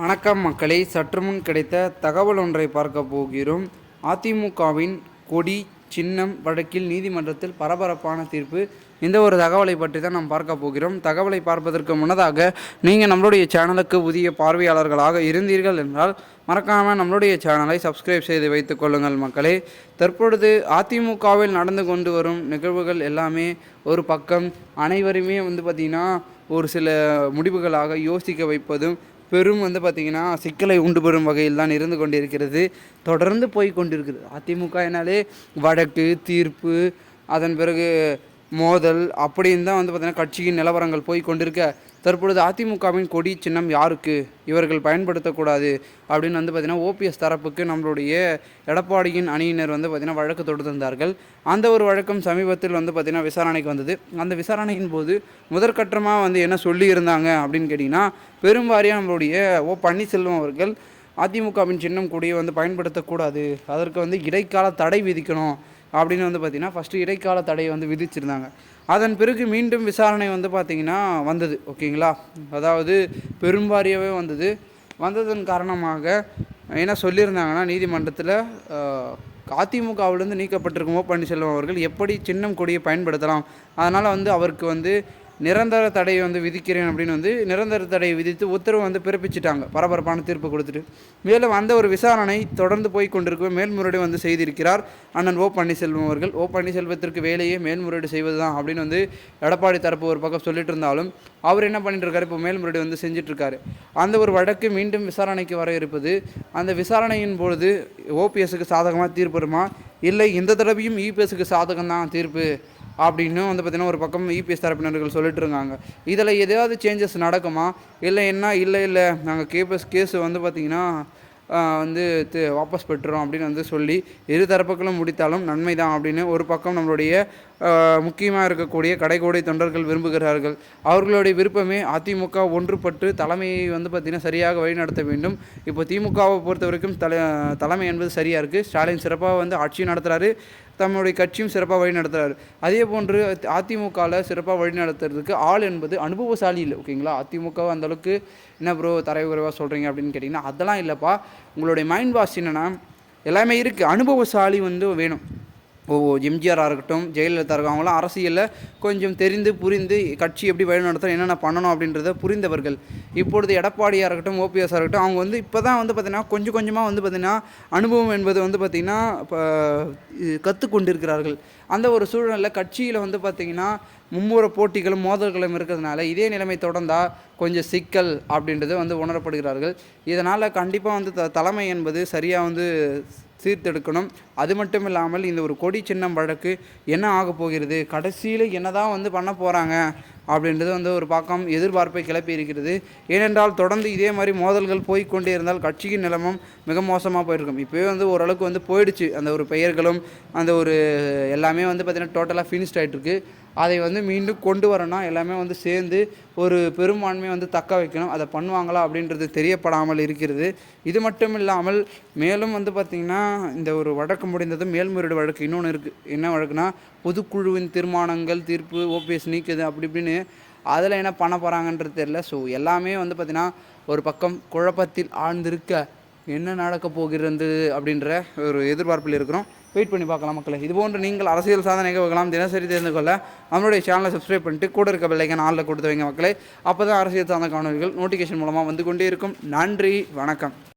வணக்கம் மக்களை சற்றுமுன் கிடைத்த தகவல் ஒன்றை பார்க்க போகிறோம். அதிமுகவின் கொடி சின்னம் வழக்கில் நீதிமன்றத்தில் பரபரப்பான தீர்ப்பு. இந்த ஒரு தகவலை பற்றி தான் நாம் பார்க்க போகிறோம். தகவலை பார்ப்பதற்கு முன்னதாக நீங்கள் நம்மளுடைய சேனலுக்கு புதிய பார்வையாளர்களாக இருந்தீர்கள் என்றால் மறக்காமல் நம்மளுடைய சேனலை சப்ஸ்கிரைப் செய்து வைத்துக் கொள்ளுங்கள் மக்களே. தற்பொழுது அதிமுகவில் நடந்து கொண்டு வரும் நிகழ்வுகள் எல்லாமே ஒரு பக்கம் அனைவருமே வந்து பார்த்திங்கன்னா ஒரு சில முடிவுகளாக யோசிக்க வைப்பதும் பெரும் வந்து பார்த்திங்கன்னா சிக்கலை உண்டு பெறும் வகையில் தான் இருந்து கொண்டிருக்கிறது தொடர்ந்து போய் கொண்டிருக்கிறது. அதிமுக என்னாலே வழக்கு தீர்ப்பு அதன் பிறகு மோதல் அப்படின்னு தான் வந்து பார்த்திங்கன்னா கட்சியின் நிலவரங்கள் போய் கொண்டிருக்க. தற்பொழுது அதிமுகவின் கொடி சின்னம் யாருக்கு? இவர்கள் பயன்படுத்தக்கூடாது அப்படின்னு வந்து பார்த்திங்கன்னா ஓபிஎஸ் தரப்புக்கு நம்மளுடைய எடப்பாடியின் அணியினர் வந்து பார்த்திங்கன்னா வழக்கு தொடுத்திருந்தார்கள். அந்த ஒரு வழக்கம் சமீபத்தில் வந்து பார்த்திங்கன்னா விசாரணைக்கு வந்தது. அந்த விசாரணையின் போது முதற்கட்டமாக வந்து என்ன சொல்லியிருந்தாங்க அப்படின்னு கேட்டிங்கன்னா பெரும்பாரியாக நம்மளுடைய ஓ பன்னீர்செல்வம் அவர்கள் அதிமுகவின் சின்னம் கொடியை வந்து பயன்படுத்தக்கூடாது. அதற்கு வந்து இடைக்கால தடை விதிக்கணும். அப்படின்னு வந்து பார்த்திங்கன்னா ஃபஸ்ட்டு இடைக்கால தடையை வந்து விதிச்சிருந்தாங்க. அதன் பிறகு மீண்டும் விசாரணை வந்து பார்த்திங்கன்னா வந்தது ஓகேங்களா? அதாவது பெரும்பாரியாகவே வந்தது. வந்ததன் காரணமாக என்ன சொல்லியிருந்தாங்கன்னா நீதிமன்றத்தில் அதிமுகவிலிருந்து நீக்கப்பட்டிருக்கும் ஓ பன்னீர்செல்வம் அவர்கள் எப்படி சின்னம் கொடியை பயன்படுத்தலாம்? அதனால் வந்து அவருக்கு வந்து நிரந்தர தடையை வந்து விதிக்கிறேன் அப்படின்னு வந்து நிரந்தர தடையை விதித்து உத்தரவு வந்து பிறப்பிச்சிட்டாங்க. பரபரப்பான தீர்ப்பு கொடுத்துட்டு. மேலும் அந்த ஒரு விசாரணை தொடர்ந்து போய் கொண்டிருக்க மேல்முறையீடு வந்து செய்திருக்கிறார் அண்ணன் ஓ பன்னீர்செல்வம் அவர்கள். ஓ பன்னீர்செல்வத்திற்கு வேலையே மேல்முறையீடு செய்வது தான் அப்படின்னு வந்து எடப்பாடி தரப்பு ஒரு பக்கம் சொல்லிட்டு இருந்தாலும் அவர் என்ன பண்ணிட்டு இருக்காரு? இப்போ மேல்முறையீடு வந்து செஞ்சிட்ருக்காரு. அந்த ஒரு வழக்கு மீண்டும் விசாரணைக்கு வர இருப்பது அந்த விசாரணையின் பொழுது ஓபிஎஸ்க்கு சாதகமாக தீர்ப்பு வருமா? இல்லை இந்த தடவையும் இபிஎஸ்க்கு சாதகம் தான் தீர்ப்பு அப்படின்னு வந்து பார்த்திங்கன்னா ஒரு பக்கம் இபிஎஸ் தரப்பினர்கள் சொல்லிட்டு இருக்காங்க. இதில் எதாவது சேஞ்சஸ் நடக்குமா? இல்லை என்ன? இல்லை இல்லை. நாங்கள் கேபிஎஸ் கேஸ் வந்து பார்த்திங்கன்னா வந்து வாபஸ் பெற்றுறோம் அப்படின்னு வந்து சொல்லி இரு தரப்புகளும் முடித்தாலும் நன்மை தான் அப்படின்னு ஒரு பக்கம் நம்மளுடைய முக்கியமாக இருக்கக்கூடிய கடைகோடை தொண்டர்கள் விரும்புகிறார்கள். அவர்களுடைய விருப்பமே அதிமுக ஒன்றுபட்டு தலைமையை வந்து பார்த்திங்கன்னா சரியாக வழிநடத்த வேண்டும். இப்போ திமுகவை பொறுத்த வரைக்கும் தலை தலைமை என்பது சரியாக இருக்குது ஸ்டாலின் சிறப்பாக வந்து ஆட்சியும் நடத்துகிறாரு தம்முடைய கட்சியும் சிறப்பாக வழிநடத்துகிறாரு அதே போன்று அதிமுகவில் சிறப்பாக வழிநடத்துறதுக்கு ஆள் என்பது அனுபவசாலி இல்லை ஓகேங்களா? அதிமுக அந்தளவுக்கு என்ன ப்ரோ தரைகுறைவாக சொல்கிறீங்க அப்படின்னு கேட்டிங்கன்னா அதெல்லாம் இல்லைப்பா. உங்களுடைய மைண்ட் வாஷ் என்னென்னா எல்லாமே இருக்குது அனுபவசாலி வந்து வேணும். ஓ எம்ஜிஆராக இருக்கட்டும் ஜெயலலிதா இருக்கும் அவங்களாம் அரசியலில் கொஞ்சம் தெரிந்து புரிந்து கட்சி எப்படி வழிநடத்தணும் என்னென்ன பண்ணணும் அப்படின்றத புரிந்தவர்கள். இப்பொழுது எடப்பாடியாக இருக்கட்டும் ஓபிஎஸ்ஸாக இருக்கட்டும் அவங்க வந்து இப்போ தான் வந்து பார்த்திங்கன்னா கொஞ்சம் கொஞ்சமாக வந்து பார்த்திங்கன்னா அனுபவம் என்பது வந்து பார்த்திங்கன்னா இப்போ கற்றுக்கொண்டிருக்கிறார்கள் அந்த ஒரு சூழ்நிலை கட்சியில் வந்து பார்த்திங்கன்னா மும்முர போட்டிகளும் மோதல்களும் இருக்கிறதுனால இதே நிலைமை தொடர்ந்தால் கொஞ்சம் சிக்கல் அப்படின்றது வந்து உணரப்படுகிறார்கள். இதனால் கண்டிப்பாக வந்து த தலைமை என்பது சரியாக வந்து சீர்தெடுக்கணும் அது மட்டும் இல்லாமல் இந்த ஒரு கொடி சின்னம் வழக்கு என்ன ஆக போகிறது? கடைசியில் என்ன தான் வந்து பண்ண போகிறாங்க அப்படின்றது வந்து ஒரு பக்கம் எதிர்பார்ப்பை கிளப்பி இருக்கிறது. ஏனென்றால் தொடர்ந்து இதே மாதிரி மோதல்கள் போய்கொண்டே இருந்தால் கட்சியின் நிலமும் மிக மோசமாக போயிருக்கும். இப்போயே வந்து ஓரளவுக்கு வந்து போயிடுச்சு. அந்த ஒரு பெயர்களும் அந்த ஒரு எல்லாமே வந்து பார்த்திங்கன்னா டோட்டலாக ஃபினிஷ்ட் ஆகிட்டுருக்கு அதை வந்து மீண்டும் கொண்டு வரணும் எல்லாமே வந்து சேர்ந்து ஒரு பெரும்பான்மையை வந்து தக்க வைக்கணும். அதை பண்ணுவாங்களா அப்படின்றது தெரியப்படாமல் இருக்கிறது. இது மட்டும் இல்லாமல் மேலும் வந்து பார்த்திங்கன்னா இந்த ஒரு வழக்கு முடிந்ததும் மேல்முறையீடு வழக்கு இன்னொன்று இருக்குது என்ன வழக்குனா பொதுக்குழுவின் தீர்மானங்கள் தீர்ப்பு ஓபிஎஸ் நீக்குது அப்படி இப்படின்னு அதில் என்ன பண்ண போகிறாங்கன்றது தெரில ஸோ எல்லாமே வந்து பார்த்திங்கன்னா ஒரு பக்கம் குழப்பத்தில் ஆழ்ந்திருக்க என்ன நடக்க போகிறது அப்படின்ற ஒரு எதிர்பார்ப்பில் இருக்கிறோம். வெயிட் பண்ணி பார்க்கலாம் மக்களை. இது போன்று நீங்கள் அரசியல் சாதனை வைக்கலாம். தினசரி தெரிந்து கொள்ள நம்மளுடைய சேனலை சப்ஸ்கிரைப் பண்ணிட்டு கூட இருக்க பிள்ளைங்க நாளில் கொடுத்து வைங்க மக்களை. அப்போ தான் அரசியல் சார்ந்த காணொலிகள் நோட்டிஃபிகேஷன் மூலமாக வந்து கொண்டே இருக்கும். நன்றி வணக்கம்.